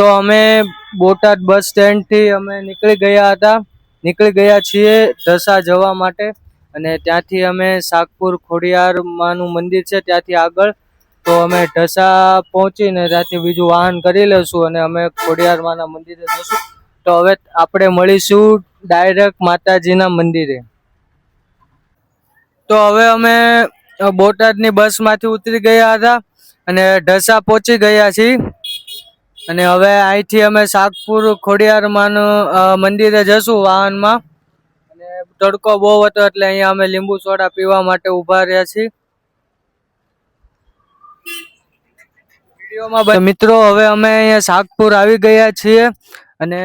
તો અમે બોટાદ બસ સ્ટેન્ડથી અમે નીકળી ગયા હતા. નીકળી ગયા છીએ ઢસા જવા માટે અને ત્યાંથી અમે સાગપુર ખોડિયાર માનું મંદિર છે ત્યાંથી આગળ. તો અમે ઢસા પહોંચીને ત્યાંથી બીજું વાહન કરી લઈશું અને અમે ખોડિયાર માના મંદિરે જઈશું. તો હવે આપણે મળીશું ડાયરેક્ટ માતાજીના મંદિરે. તો હવે અમે બોટાદની બસમાંથી ઉતરી ગયા હતા અને ઢસા પહોંચી ગયા છીએ. અને હવે અહીંથી અમે શાકપુર ખોડિયાર માનું મંદિરે જશું વાહનમાં. અને તડકો બહુ હતો એટલે અહીંયા અમે લીંબુ સોડા પીવા માટે ઊભા રહ્યા છીએ. વિડીયોમાં મિત્રો, હવે અમે અહીંયા શાકપુર આવી ગયા છીએ. અને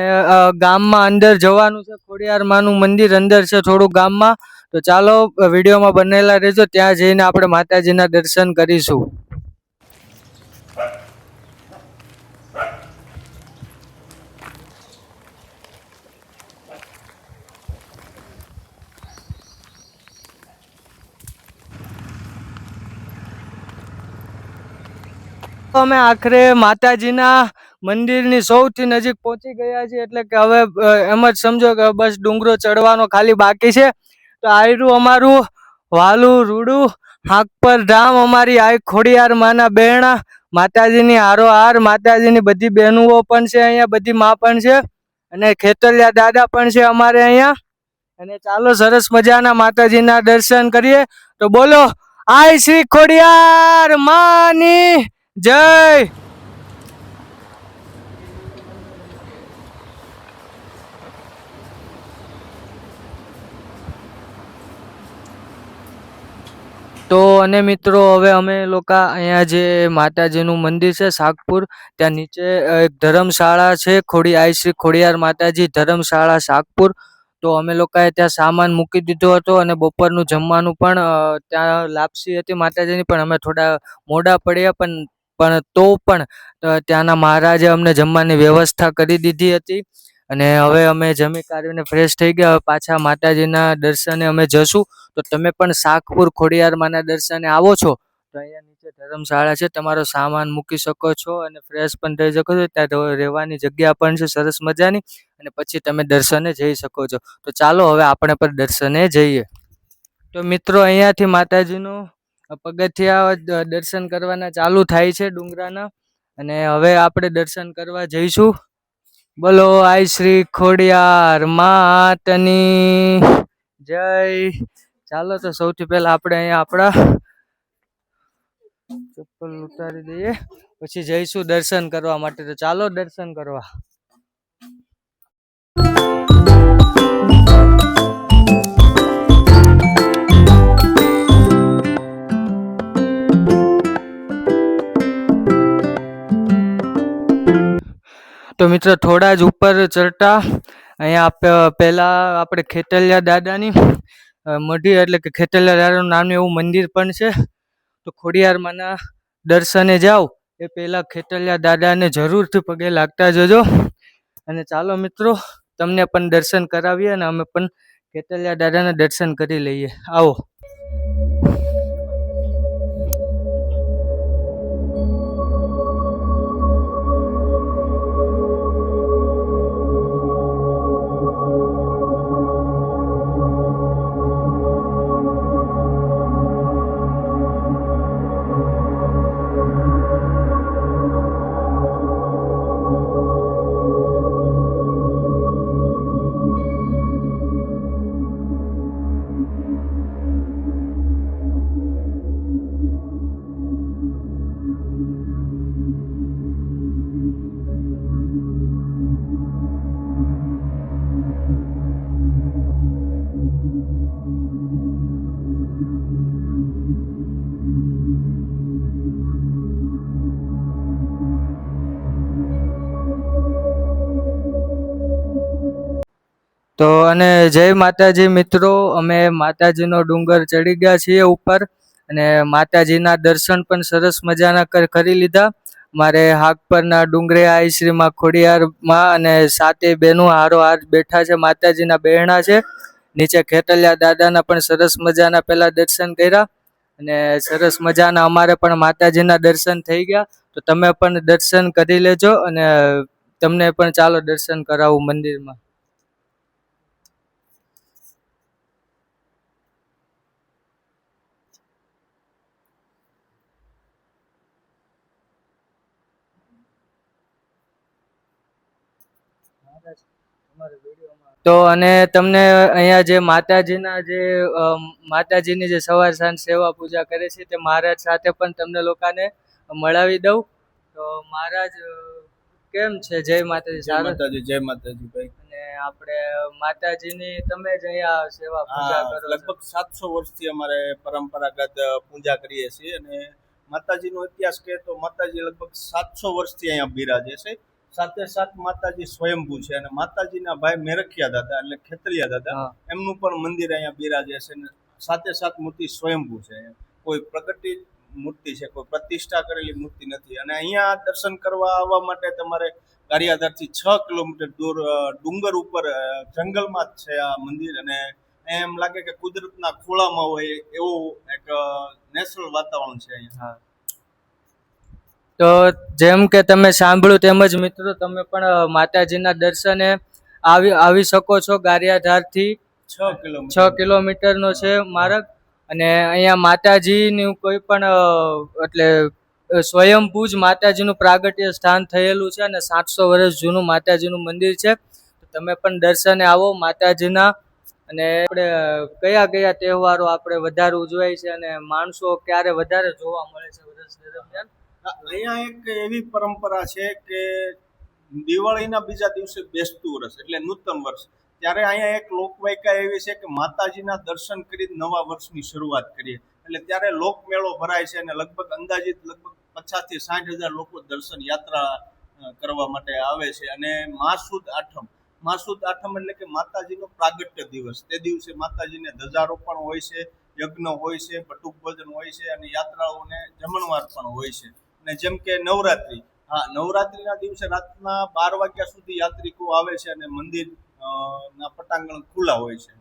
ગામમાં અંદર જવાનું છે ખોડિયાર માનું મંદિર અંદર છે થોડું ગામમાં. તો ચાલો, વિડીયોમાં બનેલા રહેજો, ત્યાં જઈને આપણે માતાજીના દર્શન કરીશું તો અમે આખરે માતાજીના મંદિરની સૌથી નજીક પહોંચી ગયા છીએ. એટલે કે હવે એમ જ સમજો કે બસ ડુંગરો ચડવાનો ખાલી બાકી છે. તો આયરું અમારું વાલું રૂડું, હાકપર ધામ, અમારી આ ખોડિયાર માના બહેણા માતાજીની હારો હાર, માતાજીની બધી બહેનુઓ પણ છે અહીંયા, બધી માં પણ છે. અને ખેતલિયા દાદા પણ છે અમારે અહીંયા. અને ચાલો સરસ મજાના માતાજીના દર્શન કરીએ. તો બોલો આય શ્રી ખોડિયાર માની જય! તો અને મિત્રો, હવે અમે લોકો અહીંયા જે માતાજીનું મંદિર છે શાકપુર ત્યાં નીચે એક ધર્મશાળા છે, ખોડી આઈ શ્રી ખોડિયાર માતાજી ધર્મશાળા શાકપુર તો અમે લોકોએ ત્યાં સામાન મૂકી દીધો હતો અને બપોરનું જમવાનું પણ ત્યાં લાપસી હતી માતાજીની, પણ અમે થોડા મોડા પડ્યા, પણ પણ તો પણ ત્યાંના મહારાજે અમને જમવાની વ્યવસ્થા કરી દીધી હતી. અને હવે અમે જમી કાઢીને ફ્રેશ થઈ ગયા. પાછા માતાજીના દર્શને અમે જશું. તો તમે પણ શાકપુર ખોડિયાર માના દર્શને આવો છો? તો અહીંયા નીચે ધર્મશાળા છે. તમારો સામાન મૂકી શકો છો અને ફ્રેશ પણ થઈ શકો છો. ત્યાં રહેવાની જગ્યા પણ છે, સરસ મજાની. અને પછી તમે દર્શને જઈ શકો છો. તો ચાલો હવે આપણે પણ દર્શને જઈએ. તો મિત્રો, અહીંયાથી માતાજીનું પગથિયા દર્શન કરવાના ચાલુ થાય છે ડુંગરાના. અને હવે આપણે દર્શન કરવા જઈશું. બોલો, આઈ શ્રી ખોડિયાર માતની. જય. ચાલો તો સૌથી પહેલા આપણે અહીંયા આપણા ચપ્પલ ઉતારી દઈએ. પછી જઈશું દર્શન કરવા માટે. તો ચાલો દર્શન કરવા. તો મિત્રો થોડા જ ઉપર ચડતા. અહીંયા આપ પહેલાં આપણે ખેતલિયા દાદાની મઢી એટલે કે ખેતલિયા દાદાનું નામનું એવું મંદિર પણ છે. તો ખોડિયારમાંના દર્શને જાઓ એ પહેલાં ખેતલિયા દાદાને જરૂરથી પગે લાગતા જજો. અને ચાલો મિત્રો, તમને પણ દર્શન કરાવીએ અને અમે પણ ખેતલિયા દાદાના દર્શન કરી લઈએ. આવો. તો અને જય માતાજી મિત્રો, અમે માતાજીનો ડુંગર ચડી ગયા છીએ ઉપર અને માતાજીના દર્શન પણ સરસ મજાના કર- લીધા. મારે હાક પરના ડુંગરે આઈ શ્રીમાં ખોડિયારમાં અને સાતે બેનું હારો હાર બેઠા છે, માતાજીના બહેણા છે. નીચે ખેતલિયા દાદાના પણ સરસ મજાના પહેલા દર્શન કર્યા અને સરસ મજાના અમારે પણ માતાજીના દર્શન થઈ ગયા. તો તમે પણ દર્શન કરી લેજો અને તમને પણ ચાલો દર્શન કરાવું મંદિરમાં. તો અને તમને અહીંયા જે માતાજીના જે માતાજીની જે સવાર સાંજ સેવા પૂજા કરે છે તે મહારાજ સાથે પણ તમને લોકોને મળાવી દઉં. તો મહારાજ કેમ છે? જય માતાજી. જય માતાજી જય માતાજી ભાઈ. અને આપણે માતાજીની તમે જ અહીંયા સેવા પૂજા કરો લગભગ સાતસો વર્ષથી અમારે પરંપરાગત પૂજા કરીએ છીએ અને માતાજીનો ઇતિહાસ કહે તો માતાજી લગભગ સાતસો વર્ષથી અહીંયા બિરાજે છે. સાથે સાથ માતાજી સ્વયંભૂ છે અને માતાજીના ભાઈ મેરખિયા દાદા એટલે ખેતરિયા દાદા એમનું પણ મંદિર અહીંયા બિરાજે છે અને સાથે સાથ મૂર્તિ સ્વયંભૂ છે. કોઈ પ્રગતિ મૂર્તિ છે કોઈ પ્રતિષ્ઠા કરેલી મૂર્તિ નથી. અને અહીંયા દર્શન કરવા આવવા માટે તમારે ગારિયાધારથી છ કિલોમીટર દૂર ડુંગર ઉપર જંગલમાં જ છે આ મંદિર અને એમ લાગે કે કુદરતના ખોળામાં હોય એવું એક નેચરલ વાતાવરણ છે અહીંયા. તો જેમ કે તમે સાંભળ્યું તેમજ મિત્રો તમે પણ માતાજીના દર્શને આવી આવી શકો છો ગારિયાધારથી. છ કિલોમીટર. છ કિલોમીટરનો છે માર્ગ. અને અહીંયા માતાજીનું કોઈ પણ એટલે સ્વયંભૂજ માતાજીનું પ્રાગટ્ય સ્થાન થયેલું છે અને સાતસો વર્ષ જૂનું માતાજીનું મંદિર છે. તમે પણ દર્શને આવો માતાજીના. અને આપણે કયા કયા તહેવારો આપણે વધારે ઉજવાય છે અને માણસો ક્યારે વધારે જોવા મળે છે વર્ષ દરમિયાન? અહીંયા એક એવી પરંપરા છે કે દિવાળીના બીજા દિવસે બેસતું વર્ષ એટલે નૂતન વર્ષ. ત્યારે અહીંયા એક લોકવાયકા એવી છે કે માતાજીના દર્શન કરી નવા વર્ષની શરૂઆત કરીએ. એટલે ત્યારે લોકમેળો ભરાય છે અને લગભગ અંદાજિત લગભગ પચાસથી સાઠ હજાર લોકો દર્શન યાત્રા કરવા માટે આવે છે. અને માસુદ આઠમ. માસુદ આઠમ એટલે કે માતાજીનો પ્રાગટ્ય દિવસ. તે દિવસે માતાજીને ધજારોપણ હોય છે, યજ્ઞ હોય છે, બટુક ભોજન હોય છે અને યાત્રાઓને જમણવાર પણ હોય છે. અને જેમ કે નવરાત્રિ. હા, નવરાત્રીના દિવસે રાતના બાર વાગ્યા સુધી યાત્રિકો આવે છે અને મંદિર ના પટાંગણ ખુલ્લા હોય છે.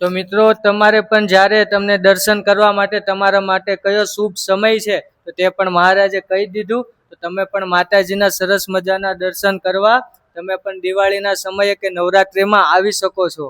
તો મિત્રો, તમારે પણ જ્યારે તમને દર્શન કરવા માટે તમારા માટે કયો શુભ સમય છે, તો તે પણ મહારાજે કહી દીધું. તો તમે પણ માતાજીના સરસ મજાના દર્શન કરવા. તમે પણ દિવાળીના સમયે કે નવરાત્રિમાં આવી શકો છો.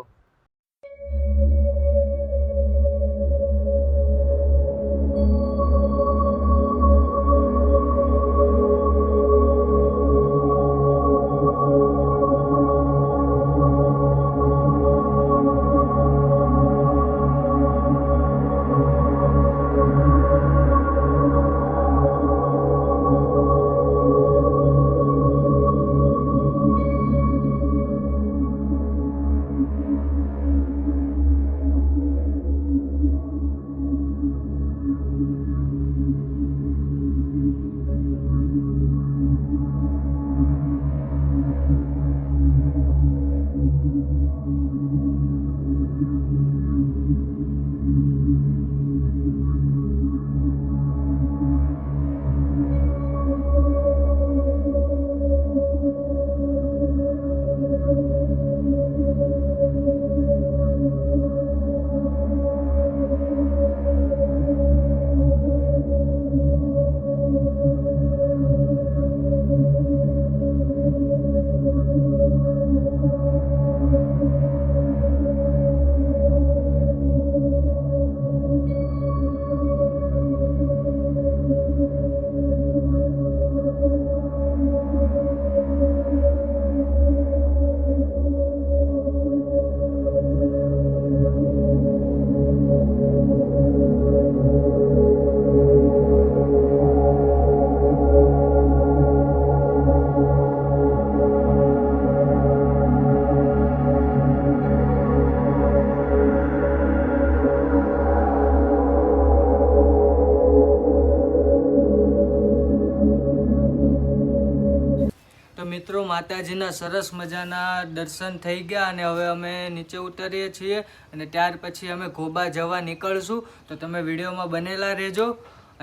મિત્રો, માતાજીના સરસ મજાના દર્શન થઈ ગયા અને હવે અમે નીચે ઉતરીએ છીએ અને ત્યાર પછી અમે ઘોબા જવા નીકળશું. તો તમે વિડીયોમાં બનેલા રહેજો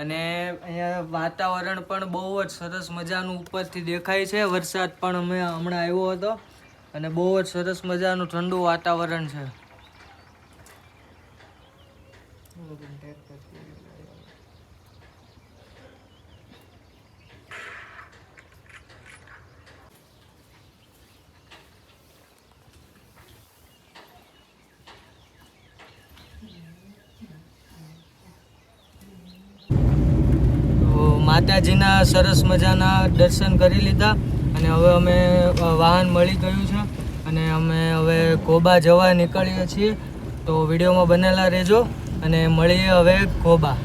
અને અહીંયા વાતાવરણ પણ બહુ જ સરસ મજાનું ઉપરથી દેખાય છે. વરસાદ પણ અમે હમણાં આવ્યો હતો અને બહુ જ સરસ મજાનું ઠંડુ વાતાવરણ છે. માતાજીના સરસ મજાના દર્શન કરી લીધા અને હવે અમે વાહન મળી ગયું છે અને અમે હવે કોબા જવા નીકળીએ છીએ. તો વિડીયોમાં બનેલા રહેજો અને મળીએ હવે કોબા